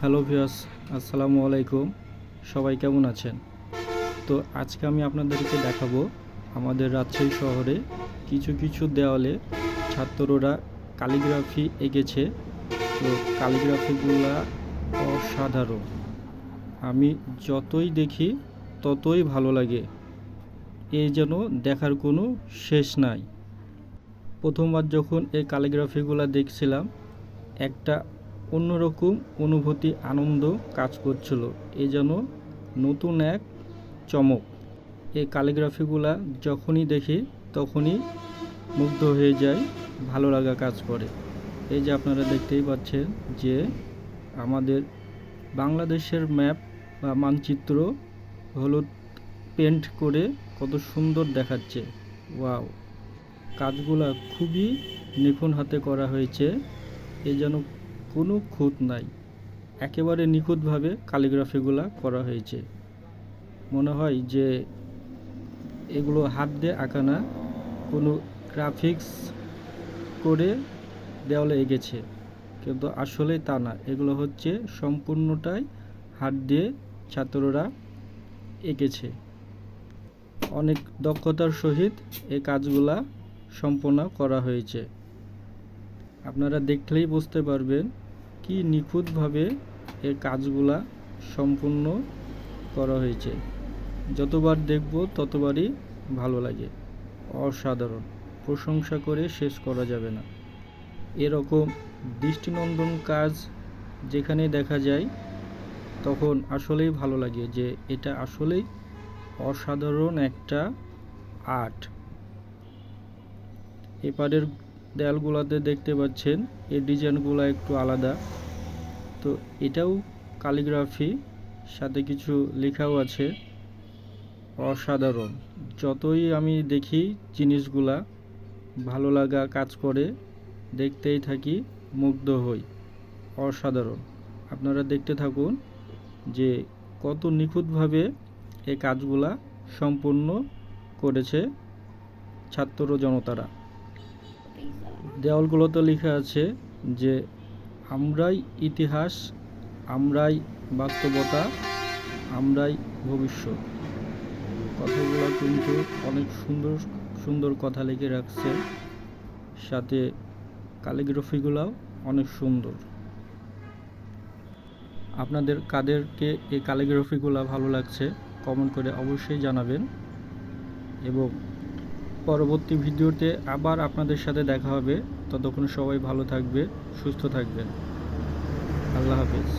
Hello ভিয়াস আসসালামু আলাইকুম। সবাই কেমন আছেন? তো আজকে আমি আপনাদেরকে দেখাবো আমাদের রাজশাহী শহরে কিছু কিছু দেওয়ালে ছাত্ররা কালিগ্রাফি এঁকেছে। তো কালিগ্রাফিগুলা অসাধারণ। আমি যতই দেখি, ততই ভালো লাগে। এ যেন দেখার কোনো শেষ নাই। প্রথমবার যখন এই কালিগ্রাফিগুলো দেখছিলাম, একটা অন্যরকম অনুভূতি, আনন্দ কাজ করছিল। এ যেন নতুন এক চমক। এই কালিগ্রাফিগুলা যখনই দেখি, তখনই মুগ্ধ হয়ে যায় ভালো লাগা কাজ করে। এই যে আপনারা দেখতেই পাচ্ছেন যে আমাদের বাংলাদেশের ম্যাপ বা মানচিত্র হলুদ পেন্ট করে কত সুন্দর দেখাচ্ছে। ওয়াও! কাজগুলা খুবই নিপুণ হাতে করা হয়েছে। এ যেন কোনো খুঁত নাই। একেবারে নিখুঁতভাবে কালিগ্রাফিগুলা করা হয়েছে। মনে হয় যে এগুলো হাত দিয়ে আঁকা না কোনো গ্রাফিক্স করে দেওয়ালে এঁকেছে কিন্তু আসলে তা না, এগুলো হচ্ছে সম্পূর্ণটাই হাত দিয়ে ছাত্ররা এঁকেছে। অনেক দক্ষতার সহিত এই কাজগুলা সম্পন্ন করা হয়েছে। আপনারা দেখলেই বুঝতে পারবেন কি নিখুঁতভাবে এর কাজগুলা সম্পূর্ণ করা হয়েছে। যতবার দেখব ততবারই ভালো লাগে। অসাধারণ। প্রশংসা করে শেষ করা যাবে না। এরকম দৃষ্টিনন্দন কাজ যেখানে দেখা যায়, তখন আসলেই ভালো লাগে যে এটা আসলেই অসাধারণ একটা আর্ট। এপারের দেয়ালগুলোতে দেখতে পাচ্ছেন, এই ডিজাইনগুলো একটু আলাদা। তো এটাও কালিগ্রাফি, সাথে কিছু লেখাও আছে। অসাধারণ। যতই আমি দেখি জিনিসগুলা, ভালো লাগা কাজ করে, দেখতেই থাকি, মুগ্ধ হই। অসাধারণ। আপনারা দেখতে থাকুন যে কত নিখুঁতভাবে এই কাজগুলা সম্পূর্ণ করেছে ছাত্র জনতারা। দেওয়ালগুলোতে লেখা আছে যে, আমরাই ইতিহাস, আমরাই বাস্তবতা, আমরাই ভবিষ্যৎ। কথাগুলো কিন্তু অনেক সুন্দর সুন্দর কথা লিখে রাখছে। সাথে ক্যালিগ্রাফিগুলোও অনেক সুন্দর। আপনাদের কাদেরকে এই ক্যালিগ্রাফিগুলো ভালো লাগছে, কমেন্ট করে অবশ্যই জানাবেন। এবং পরবর্তী ভিডিওতে আবার আপনাদের সাথে দেখা হবে। ততক্ষণ সবাই ভালো থাকবে, সুস্থ থাকবেন। আল্লাহ হাফিজ।